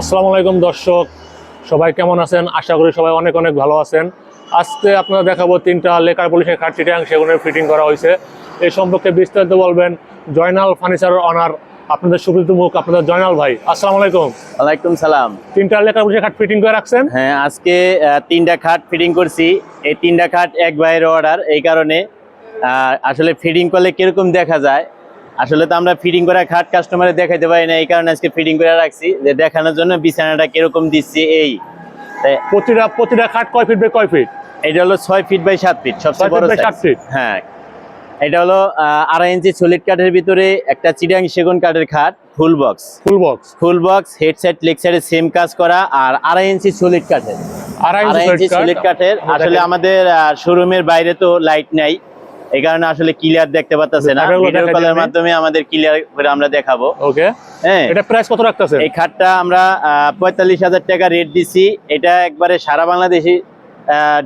আসসালামু আলাইকুম দর্শক সবাই কেমন আছেন? আশা করি সবাই অনেক অনেক ভালো আছেন। আজকে আপনারা দেখাবো তিনটা লেকার পুলিশের খাট চিটাং সেগুনের ফিটিং করা হয়েছে। এই সম্পর্কে বিস্তারিত বলবেন জয়নাল ফার্নিচারের অনার আপনাদের সুপরিচিত মুখ আপনাদের জয়নাল ভাই। আসসালামু আলাইকুম। ওয়ালাইকুম সালাম। তিনটা লেকার পুলিশের খাট ফিটিং করে রাখছেন? হ্যাঁ আজকে তিনটা খাট ফিটিং করছি। এই তিনটা খাট এক বাইরের অর্ডার এই কারণে আসলে ফিটিং করলে কীরকম দেখা যায়? আসলে তো আমরা ফিটিং করা খাট কাস্টমারে দেখাইতে পারি না এই কারণে আজকে ফিটিং করে রাখছি। যে দেখানোর জন্য বিছানাটা কীরকম দিচ্ছি এই। প্রতিটা প্রতিটা খাট কয় ফিট বাই কয় ফিট এটা হলো ছয় ফিট বাই সাত ফিট সবচেয়ে বড় ফিট হ্যাঁ। এটা হলো আড়াই ইঞ্চি সলিড কাঠের ভিতরে একটা চিডাং সেগুন কাঠের খাট full box full box full box headset leg সাইডে সেম কাজ করা আর আড়াই ইঞ্চি সলিড কাঠের। আড়াই ইঞ্চি ইঞ্চি সলিড কাঠের। আসলে আমাদের শোরুমের বাইরে তো লাইট নাই। এই কারণে আসলে ক্লিয়ার দেখতে পাচ্ছে না ভিডিও কলের মাধ্যমে আমাদের ক্লিয়ার করে আমরা দেখাবো। ওকে। হ্যাঁ। এটা প্রাইস কত রাখতেছেন? এই খাটটা আমরা পঁয়তাল্লিশ হাজার টাকা রেট দিছি। এটা একবারে সারা বাংলাদেশি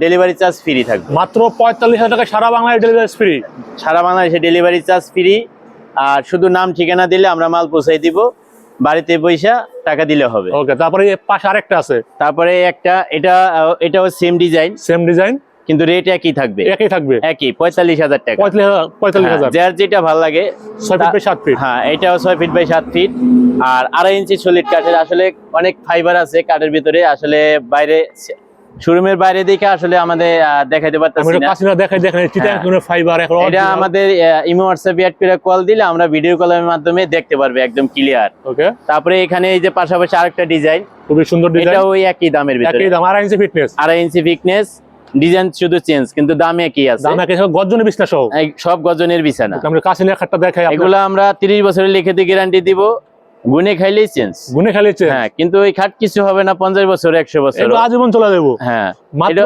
ডেলিভারি চার্জ ফ্রি থাকবে। মাত্র পঁয়তাল্লিশ হাজার টাকা সারা বাংলায় ডেলিভারি ফ্রি সারা বাংলাদেশে ডেলিভারি চার্জ ফ্রি আর শুধু নাম ঠিকানা দিলে আমরা মাল পৌঁছাই দিব। বাড়িতে পয়সা টাকা দিলে হবে। ওকে তারপরে পাশে আরেকটা আছে। তারপরে একটা এটা এটাও সেম ডিজাইন সেম ডিজাইন কিন্তু রেট একই থাকবে। একই থাকবে। একই পঁয়তাল্লিশ হাজার টাকা। পঁয়তাল্লিশ হাজার হ্যাঁ, যার যেটা ভালো লাগে ছয় ফিট বাই সাত ফিট হ্যাঁ এটাও ছয় ফিট বাই সাত ফিট আর আড়াই ইঞ্চি সলিড কাঠের আসলে অনেক ফাইবার আছে কাঠের ভিতরে। আসলে বাইরে শোরুমের বাইরে দেখে আসলে আমাদের দেখাইতে পারতেছি না। কাছে দেখে দেখেন চিটাং হ্যাঁ। ফাইবার এখন এটা আমাদের ইমো হোয়াটসঅ্যাপে অ্যাড করে কল দিলে আমরা ভিডিও কলের মাধ্যমে দেখতে পারবে একদম ক্লিয়ার ওকে তারপরে এখানে এই যে পাশাপাশি আরেকটা ডিজাইন খুবই সুন্দর ডিজাইন এটা ওই একই দামের ভিতরে। একই দাম আড়াই ইঞ্চি ফিটনেস আড়াই ইঞ্চি ফিটনেস ডিজাইন শুধু চেঞ্জ কিন্তু দাম একই আছে? দাম একই সব গর্জনের বিছনা সহ? সব গজনের বিছানা। আমরা কাছে খাটটা দেখাই এগুলো আমরা তিরিশ বছরের লিখিত গ্যারান্টি দিব। গুনে খাইলেই চেঞ্জ গুনে খালিছে হ্যাঁ কিন্তু ওই খাট কিছু হবে না পঞ্চাশ বছর একশো বছর। এগুলো আজীবন চলে দেবো হ্যাঁ মাত্র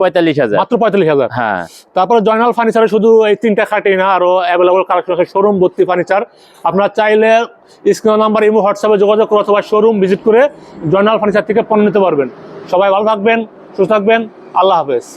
পঁয়তাল্লিশ হাজার। মাত্র পঁয়তাল্লিশ হাজার। হ্যাঁ। তারপরে জয়নাল ফার্নিচারে শুধু এই তিনটা খাটেই না আরও অ্যাভেলেবল কালেকশন আছে শোরুম ভর্তি ফার্নিচার আপনারা চাইলে স্ক্রিন নাম্বার ইমো হোয়াটসঅ্যাপে যোগাযোগ করে অথবা শোরুম ভিজিট করে জয়নাল ফার্নিচার থেকে পণ্য নিতে পারবেন। সবাই ভালো থাকবেন সুস্থ থাকবেন। আল্লাহ হাফেজ